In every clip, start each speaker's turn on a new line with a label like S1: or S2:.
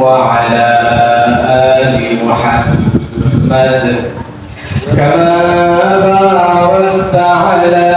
S1: وعلى آل محمد كما باركت على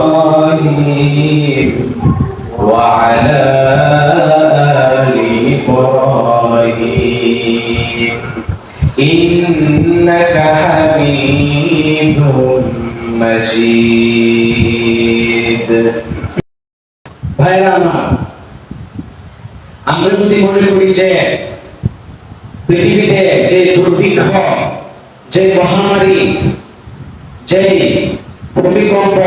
S1: إبراهيم وعلى آل إبراهيم إنك حميد مجيد
S2: ভাইরা আমার আমরা যদি মনে করি যে পৃথিবীতে যে দুর্ভিক্ষ, যে মহামারী, যে ভূমিকম্প,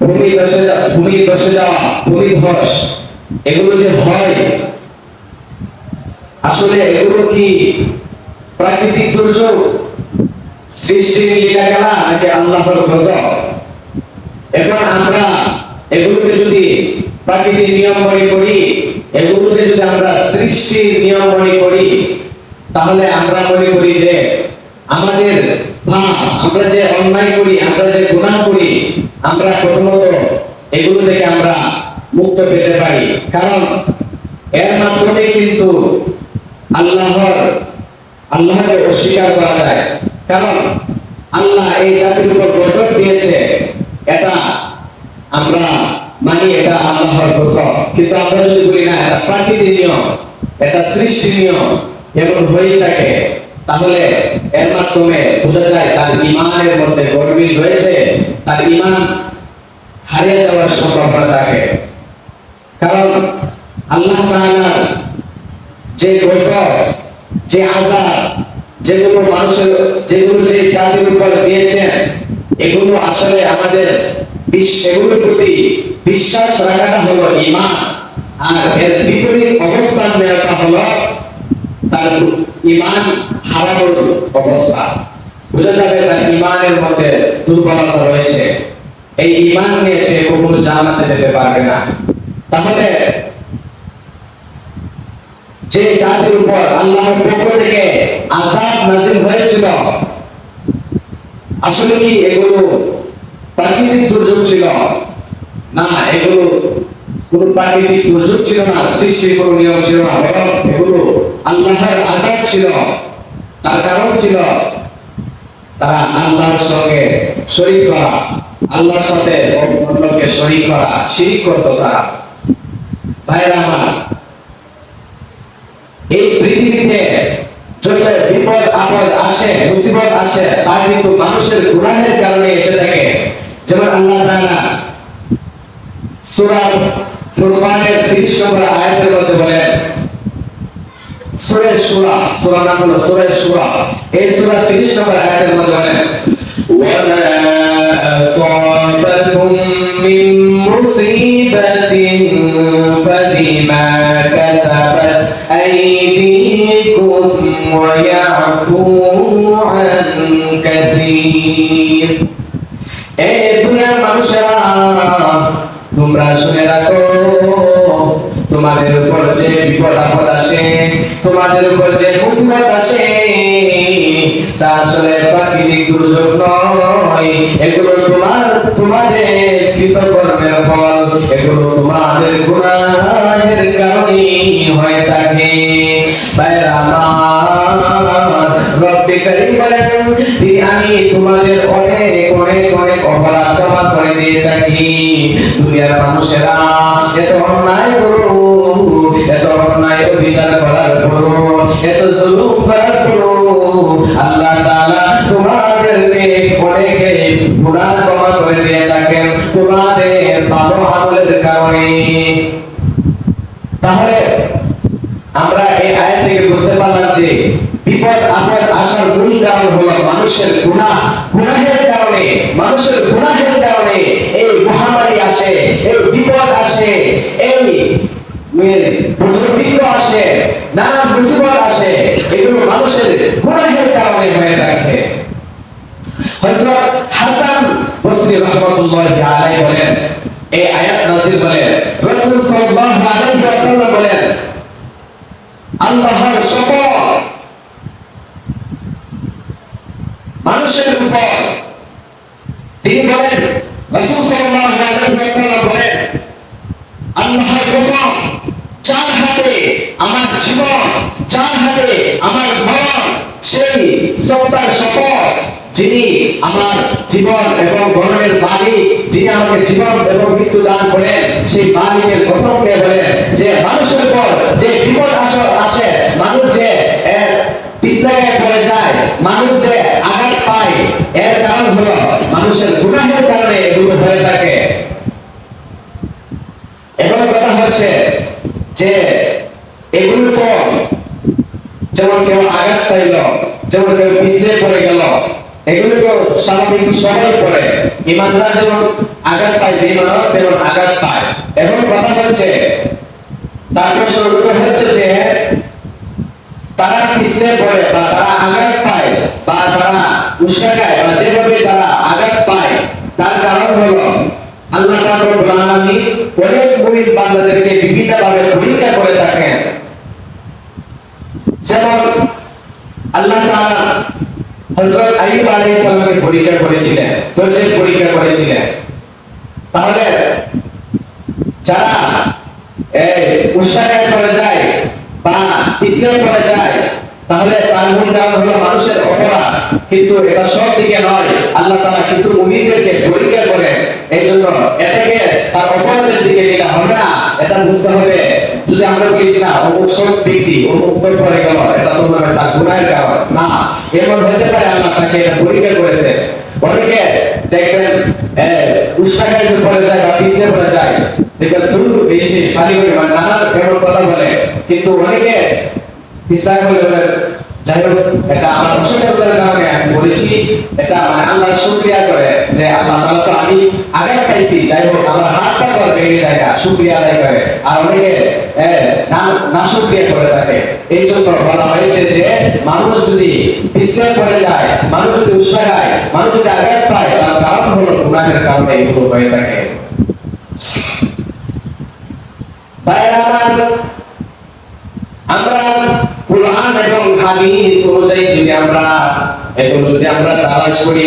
S2: ভূমি যাওয়া ভূমি যাওয়া ভূমি ধস, এগুলো যে হয়, আসলে এগুলো কি প্রাকৃতিক দুর্যোগ সৃষ্টির লীলা খেলা নাকি আল্লাহর গজব? এখন আমরা এগুলোকে যদি প্রাকৃতিক নিয়ম মনে করি এগুলোকে যদি আমরা সৃষ্টির নিয়ম মনে করি, তাহলে আমরা মনে করি যে আমাদের পাপ আমরা যে অন্যায় করি, আমরা যে গুণা করি, আমরা প্রথমত এগুলো থেকে আমরা মুক্ত পেতে পারি। কারণ এর মাধ্যমে কিন্তু আল্লাহর, আল্লাহকে অস্বীকার করা যায়। কারণ আল্লাহ এই জাতির উপর গোসর দিয়েছে, এটা আমরা মানি এটা আল্লাহর গোসর কিন্তু আমরা যদি বলি, না, এটা প্রাকৃতিক নিয়ম, এটা সৃষ্টি নিয়ম, এমন হয়ে থাকে, তাহলে এর মাধ্যমে বোঝা যায় তার ইমানের মধ্যে গরমিল রয়েছে, তার ইমান হারিয়ে যাওয়ার সম্ভাবনা থাকে। কারণ আল্লাহ তাআলার যে গোসর যে আজাব যেগুলো মানুষের, যেগুলো যে জাতির উপর দিয়েছেন এগুলো আসলে আমাদের বিশ্ব- এগুলোর প্রতি বিশ্বাস রাখাটা হলো ইমান আর এর বিপরীত অবস্থান নেওয়াটা হলো তার ইমান হারানোর অবস্থা। বোঝা যাবে তার ইমানের মধ্যে দুর্বলতা রয়েছে। এই ইমান নিয়ে সে কখনো জানাতে যেতে পারবে না। তাহলে যে জাতির উপর আল্লাহর পক্ষ থেকে আযাব নাযিল হয়েছিল আসলে কি এগুলো প্রাকৃতিক দুর্যোগ ছিল? না, এগুলো কোন প্রাকৃতিক দুর্যোগ ছিল না সৃষ্টির কোন নিয়ম ছিল না, বরং এগুলো আল্লাহর আযাব ছিল। তার কারণ ছিল তারা আল্লাহর সঙ্গে শরীক করা, আল্লাহর সাথে অন্যকে শরীক করা, শিরিক করতো তারা। ভাইরা আমার, এই পৃথিবীতে যদি বিপদ, আপদ আসে, মুসিবত আসে তা কিন্তু মানুষের গুনাহের কারণে এসে থাকে। যেমন আল্লাহ তাআলা সূরা ফুরকানের 30 নম্বর আয়াতের মধ্যে বলেন, সূরা সূরা সূরা নাম হলো সূরা সূরা। এই সূরা 30 নম্বর আয়াতের মধ্যে বলেন ওয়া তোমাদের উপর যে মুসিবত আসে তা আসলে প্রাকৃতিক দুর্যোগ নয়। এগুলো তোমার তোমাদের কৃতকর্মের পারলাম যে বিপদ আপদ আসার মূল কারণ হলো মানুষের গুনাহ। গুনাহের কারণে, মানুষের গুনাহের কারণে এই মহামারী আসে, এই বিপদ আসে, এই দুর্ভিক্ষ আসে, নানা মুসিবত আসে, এগুলো মানুষের গুনাহের কারণে হয়ে থাকে। হযরত হাসান বসরি রাহমাতুল্লাহি আলাইহি বলেন, এই আয়াত নাযিল বলেন, রাসূল সাল্লাল্লাহু আলাইহি ওয়াসাল্লাম বলেন আল্লাহর শপথ মানুষের উপর তিনি বলেন আমার সেই আমাকে জীবন এবং মৃত্যু দান করেন, সেই মালিকের বলেন যে মানুষের যে বিপদ আসর আসে। মানুষ যে বিছনায় পড়ে যায়, মানুষ যে আঘাত পায়, এর কারণ হলো মানুষের গুনাহের কারণে এগুলো হয়ে থাকে। এখন কথা হচ্ছে যে এগুলো কম যেমন কেউ আঘাত পাইল, যেমন কেউ পিছলে পড়ে গেল, এগুলো তো স্বাভাবিক সবাই পড়ে। ইমানদার যেমন আঘাত পায় বেমানও তেমন আঘাত পায়। এখন কথা হচ্ছে তার প্রশ্ন উত্তর হচ্ছে যে, তারা পিছলে পড়ে বা তারা আঘাত পায় বা তারা উস্কায় বা যেভাবে তারা আঘাত পায়, তার কারণ হলো আল্লাহ রাব্বুল আলামিন অনেক মুমিন বান্দাদেরকে বিভিন্নভাবে পরীক্ষা করে থাকেন। যেমন আল্লাহ তাআলা হযরত আইয়ুব আলাইহিস সালামকে পরীক্ষা করেছিলেন, ধৈর্যের পরীক্ষা করেছিলেন। তাহলে যারা এই উৎসাহে পড়ে যায়, বা ইসলামে পড়ে যায়, তাহলে তার মূল কারণ হলো মানুষের অপরাধ। কিন্তু এটা সব দিকে নয়। আল্লাহ তাআলা কিছু মুমিনদেরকে পরীক্ষা করে এই জন্য এটাকে তার অপরাধের দিকে নিলে হবে না। এটা বুঝতে হবে। যদি আমরা বলি, না, অমুক সব ব্যক্তি, অমুক করে পড়ে গেল, এটা তো হয় তার গুনাহের কারণ। না, এমন হতে পারে আল্লাহ তাকে এটা পরীক্ষা করেছে। অনেকে দেখবেন উৎসাহিত পড়ে যায় বা পিছিয়ে পড়ে যায়, দেখবেন দূর বেশি পানি করে নানা কেমন কথা বলে। কিন্তু অনেকে ইসলাম বলে বলে যাই হোক, এটা আমার অসুবিধার কারণে আমি বলেছি, এটা মানে আল্লাহ শুক্রিয়া করে। আল্লাহ তাআলা তো আমি আগে পাইছি। যাই হোক, আমার হাতটা তো ভেঙে যায় না। শুক্রিয়া আদায় করে। আর অনেকে না না শুক্রিয়া করে থাকে। এই জন্য বলা হয়েছে যে, মানুষ যদি পিছনে পড়ে যায়, মানুষ যদি উৎসাহ হয় মানুষ যদি আঘাত পায়, তার কারণ হলো গুনাহের কারণে এগুলো হয়ে থাকে। আমরা কোরআন এবং হাদিস অনুযায়ী যদি আমরা, এগুলো যদি আমরা তালাশ করি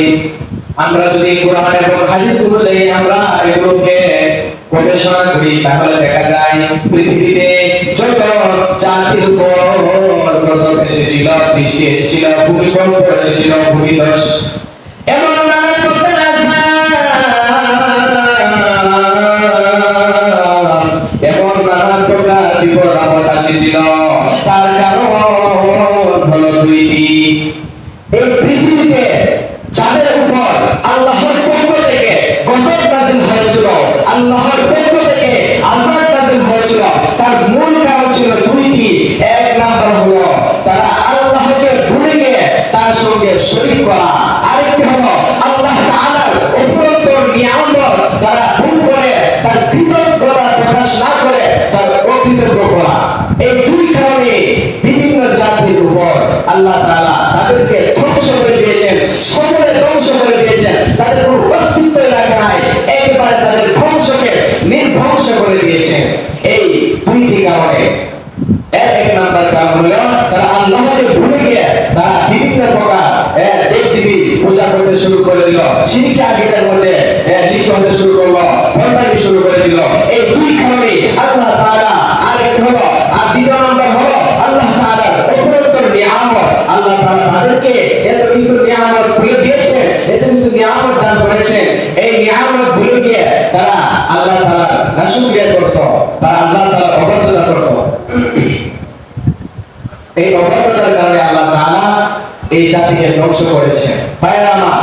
S2: আমরা যদি কোরআন এবং হাদিস অনুযায়ী আমরা এগুলোকে গবেষণা করি, তাহলে দেখা যায় পৃথিবীতে যত জাতির উপর গজব এসেছিল, বৃষ্টি এসেছিল, ভূমিকম্প এসেছিল, ভূমিধস নাম্বার কারণ হলো তারা আল্লাহকে ভুলে গিয়ে তারা বিভিন্ন প্রকার এ, দেব দেবী পূজা করতে শুরু করে দিল। সিরিকে আগেটার মধ্যে লিপ্ত হতে শুরু করল ভণ্ডামি শুরু করে দিল। এই দুই কারণে আল্লাহ তাআলা আরেক হলো আর দ্বিতীয় নাম্বার হলো তারা তারা করত। এই অবর্তনার কারণে আল্লাহ তাআলা এই জাতিকে ধ্বংস করেছেন। ভাইরা আমার।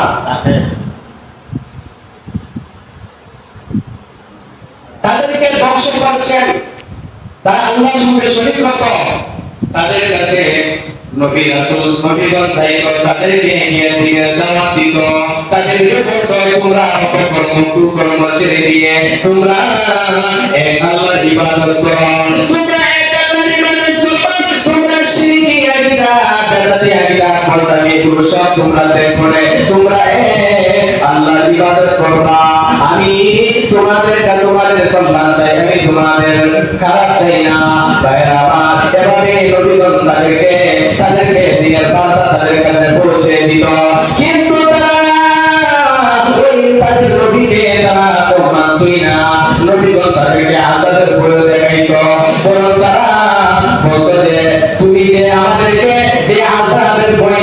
S2: তাদেরকে ধ্বংস করছেন। তারা আল্লাহর সঙ্গে শরীক হতো তাদের কাছে নবী রাসূল নবীগণ চাইতো তাদেরকে নিয়ে দিনের দাওয়াত দিত।
S1: তাদেরকে বলতো তোমরা অপকর্ম কুকর্ম ছেড়ে দিয়ে তোমরা এক আল্লাহর ইবাদত করো। তোমরা বেদাতি আগিরা খলদামি এগুলো সব তোমরা করে তোমরা এক আল্লাহর ইবাদত করবা। আমি তোমাদের তোমাদের কল্যাণ চাই, আমি তোমাদের খারাপ চাই না। ভাইরা আমার এভাবে নবীগণ তাদেরকে তাদেরকে দিনের বার্তা তাদের কাছে পৌঁছে দিত। কিন্তু তাদের নবীকে তারা মানতই না। নবীগণ তাদেরকে আজাদের ভয় দেখাইত। বরং তারা বলতো যে, তুমি যে ভয়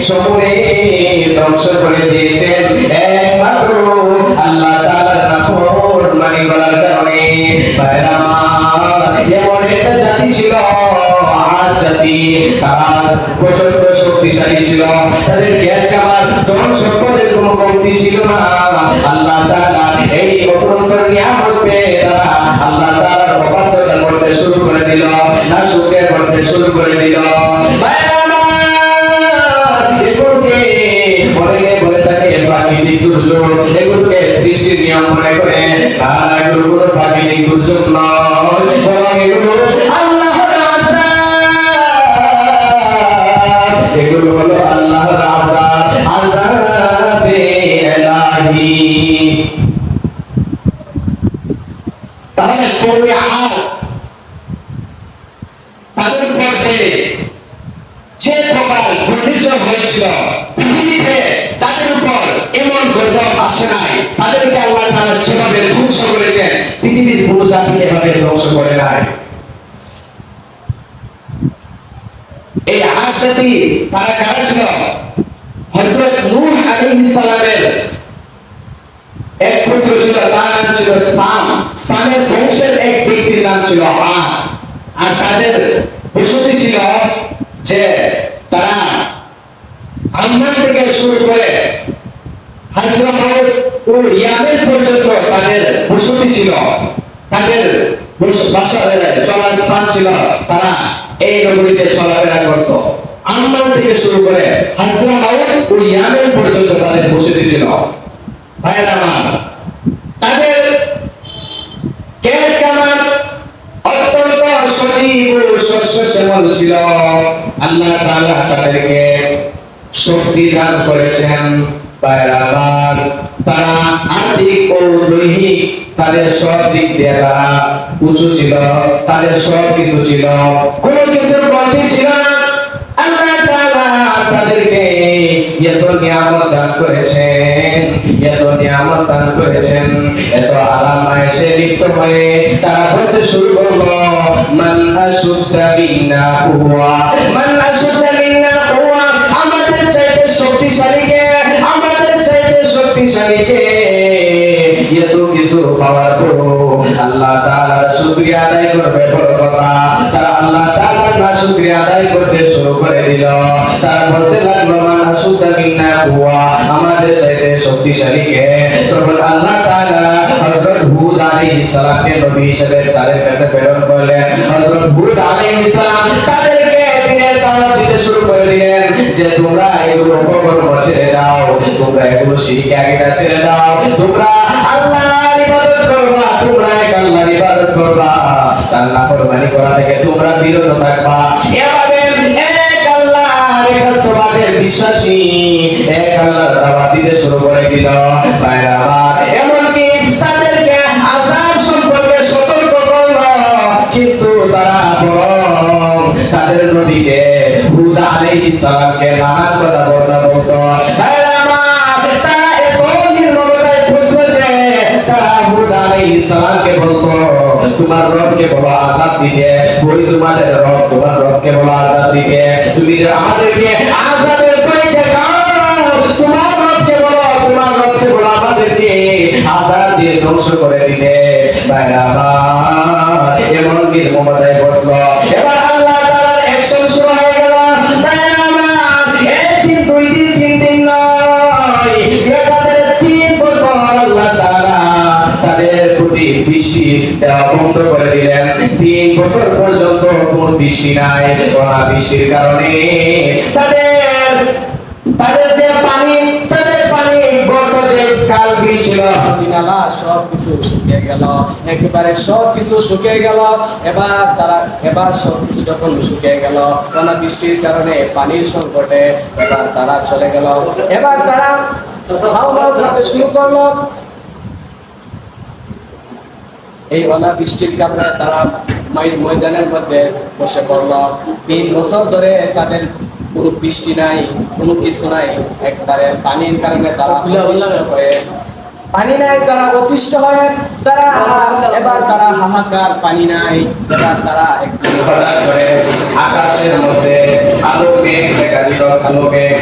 S1: সমূলে ধ্বংস করে দিয়েছেন। একমাত্র আল্লাহ তাআলার করার কারণে। এমন একটা জাতি ছিল না। আল্লাহ তাআলা এই তারা আল্লাহ তাআলার অবাধ্যতা শুরু করে দিল, না শুকর করতে শুরু করে দিল।
S2: তাহলে আদ তাদের উপর যে যে প্রকার ঘূর্ণিঝড় হয়েছিল পৃথিবীতে তাদের উপর এমন গজব আসে নাই তাদেরকে আল্লাহ তাআলা যেভাবে ধ্বংস করেছেন পৃথিবীর কোনো জাতি এভাবে ধ্বংস করে নাই এই আদ জাতি তারা কারা ছিল? হযরত নূহ আলাইহিস সালামের এক পুত্র ছিল, তার নাম ছিল সাম। সামের বংশের এক ব্যক্তির নাম ছিল আদ আর তাদের বসতি ছিল যে তারা আম্মান থেকে শুরু করে হাজরামাউত ও ইয়ামেন পর্যন্ত তাদের বসতি ছিল। তাদের বাসা চলার স্থান ছিল তারা এই নগরীতে চলাফেরা করত। আম্মান থেকে শুরু করে হাজরামাউত ও ইয়ামেন পর্যন্ত তাদের বসতি ছিল। ভাইয়েরা আমার, তাদের অত্যন্ত সজীব ও ছিল। আল্লাহ তাআলা তাদেরকে শক্তি দান করেছেন। তারা আর্থিক ও দৈহিক তাদের সব দিক দিয়ে তারা উঁচু ছিল, তাদের সব কিছু ছিল। কোনো এত নিয়ামত দান করেছেন, এত নিয়ামত দান করেছেন, এত আরাম এসে লিপ্ত হয়ে তারা বলতে শুরু করল, মান আশুদ্দা বিন্না হুয়া, মান আশুদ্দা বিন্না হুয়া, আমাদের চাইতে শক্তিশালী কে? আমাদের চাইতে শক্তিশালী কে? এত কিছু পাওয়ার পরও আল্লাহ তাআলার শুকরিয়া আদায় করবে বড় কথা। না শুকরিয়া আদায় করতে শুরু করে দিল। তারা বলতে লাগল মান আশুদ্দা মিন্না হুয়া আমাদের চাইতে শক্তিশালী কে? তখন আল্লাহ তাআলা হযরত হুদ আলাইহিস সালামকে নবী হিসেবে তাদের কাছে প্রেরণ করলেন। হযরত হুদ আলাইহিস সালাম তাদেরকে দিনের দাওয়াত দিতে শুরু করে দিলেন যে, তোমরা এগুলো অপকর্ম ছেড়ে দাও, তোমরা এগুলো শিরকে আগেটা ছেড়ে দাও, তোমরা ইবাদত করবা, তোমরা আল্লাহর ইবাদত করবা, তার নাফরমানি করা থেকে তোমরা বিরত থাকবা। এভাবে এক আল্লাহর একাত্মবাদের বিশ্বাসী, এক আল্লাহর দাওয়াত শুরু করে দিল। করল, কিন্তু তারা বরং তাদের নবীকে হুদ আলাইহিস সালামকে নানান কথা বলতে বলতো। হুদ বলতো, তোমার রবকে বলো আজাদ দিকে ওই তোমাদের রব, তোমার রবকে বলো আজাদ দিকে তুমি যে আমাদেরকে আজাদের দেখাও, তোমার রবকে বলো,
S3: তোমার রবকে বলো আমাদেরকে আজাদ দিয়ে ধ্বংস করে দিলে আমার, এমন নির্মমতায় বসল? এবার বৃষ্টি বন্ধ করে দিলেন। তিন বছর পর্যন্ত কোন বৃষ্টি নাই কারণে। তাদের তাদের যে পানি
S2: সব কিছু শুকিয়ে এবার তারা, এবার সব কিছু যখন শুকিয়ে কারণে পানির সংকটে এবার তারা চলে গেল। এবার তারা শুরু করল। এই অনাবৃষ্টির কারণে তারা মাই- ময়দানের মধ্যে বসে পড়ল। তিন বছর ধরে তাদের কোনো বৃষ্টি নাই কোনো কিছু নাই। একবারে পানির কারণে তারা হয়ে পানি নাই তারা অতিষ্ঠ হয়ে তারা এবার তারা হাহাকার পানি নাই। এবার তারা একটু
S3: হঠাৎ করে আকাশের মধ্যে কালো মেঘ দেখা দিল মেঘ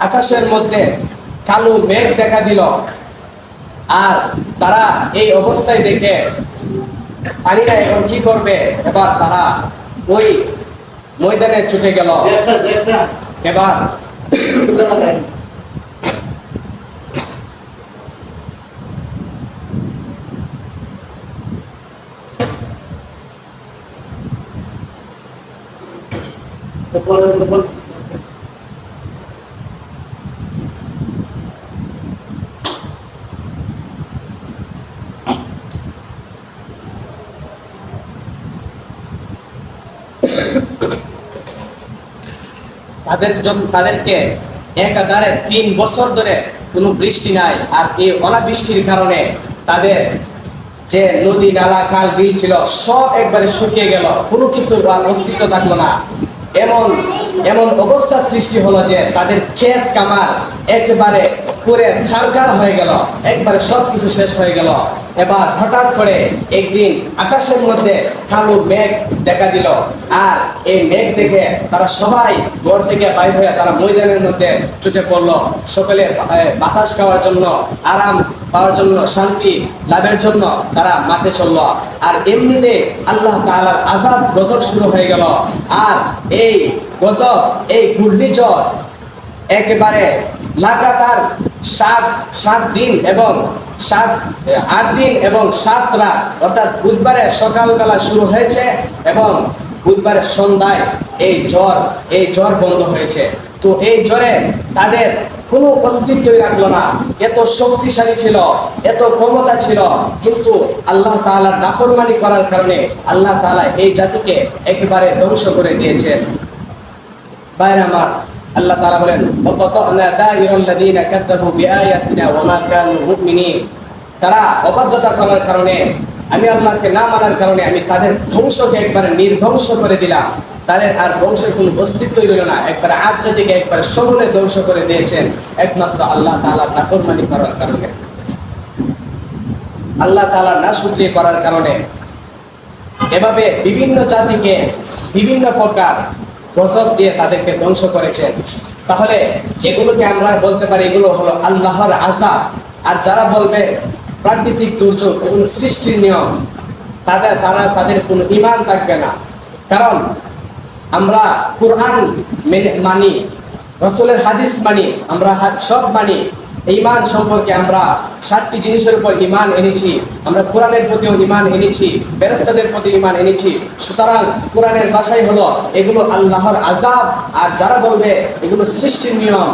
S2: আকাশের মধ্যে কালো মেঘ দেখা দিল। আর তারা এই অবস্থায় দেখে পানিরা এখন কি করবে? এবার তারা ওই ময়দানে ছুটে গেল। এবার তাদের জন্য তাদেরকে একাধারে তিন বছর ধরে কোনো বৃষ্টি নাই। আর এই অনাবৃষ্টির কারণে তাদের যে নদী, নালা, খাল, বিল ছিল, সব একবারে শুকিয়ে গেল। কোনো কিছু আর অস্তিত্ব থাকল না। এমন এমন অবস্থা সৃষ্টি হলো যে তাদের ক্ষেত কামার একেবারে পুরে ছারকার হয়ে গেল। একবারে সব কিছু শেষ হয়ে গেল। এবার হঠাৎ করে একদিন আকাশের মধ্যে কালো মেঘ দেখা দিল। আর এই মেঘ দেখে তারা সবাই ঘর থেকে বাইর হয়ে তারা ময়দানের মধ্যে ছুটে পড়ল। সকলে বাতাস খাওয়ার জন্য, আরাম পাওয়ার জন্য, শান্তি লাভের জন্য তারা মাঠে চলল। আর এমনিতে আল্লাহ তাআলার আজাব গজব শুরু হয়ে গেল। আর এই গজব, এই ঘূর্ণিঝড় একেবারে লাগাতার সাত সাত দিন এবং সাত, আট দিন এবং সাত রাত। অর্থাৎ বুধবারে সকালবেলা শুরু হয়েছে এবং বুধবারের সন্ধ্যায় এই জ্বর এই জ্বর বন্ধ হয়েছে। তো এই জ্বরে তাদের কোনো অস্তিত্বই রাখল না। এত শক্তিশালী ছিল, এত ক্ষমতা ছিল, কিন্তু আল্লাহ তাআলার নাফরমানি করার কারণে আল্লাহ তাআলা এই জাতিকে একেবারে ধ্বংস করে দিয়েছেন। বাইরে আমার আল্লাহ তাআলা বলেন ওয়াকাতানা দাইরাল্লাযীনা কাযযাবু বিআয়াতিনা ওয়া মা কানু মুমিনিন। তারা অবাধ্যতা করার কারণে, আমি আল্লাহকে না মানার কারণে আমি তাদের ধ্বংসকে একবারে নির্ধ্বংস করে দিলাম। তাদের আর বংশের কোনো অস্তিত্বই রইল না। একবারে আজ জাতিকে একবারে সমূলে ধ্বংস করে দিয়েছেন একমাত্র আল্লাহ তাআলার নাফরমানি করার কারণে। আল্লাহ তাআলা না শুকরিয়া করার কারণে। এভাবে বিভিন্ন জাতিকে বিভিন্ন প্রকার গজব দিয়ে তাদেরকে ধ্বংস করেছেন তাহলে এগুলোকে আমরা বলতে পারি এগুলো হলো আল্লাহর আজাব আর যারা বলবে প্রাকৃতিক দুর্যোগ এবং সৃষ্টির নিয়ম, তাদের, তারা, তাদের কোনো ইমান থাকবে না। কারণ আমরা কোরআন মানি, রসুলের হাদিস মানি, আমরা সব মানি। ইমান সম্পর্কে আমরা সাতটি জিনিসের উপর ইমান এনেছি। আমরা কোরআনের প্রতিও ইমান এনেছি বেরেস্তাদের প্রতি ইমান এনেছি। সুতরাং কোরআনের ভাষাই হলো এগুলো আল্লাহর আজাব আর যারা বলবে এগুলো সৃষ্টির নিয়ম।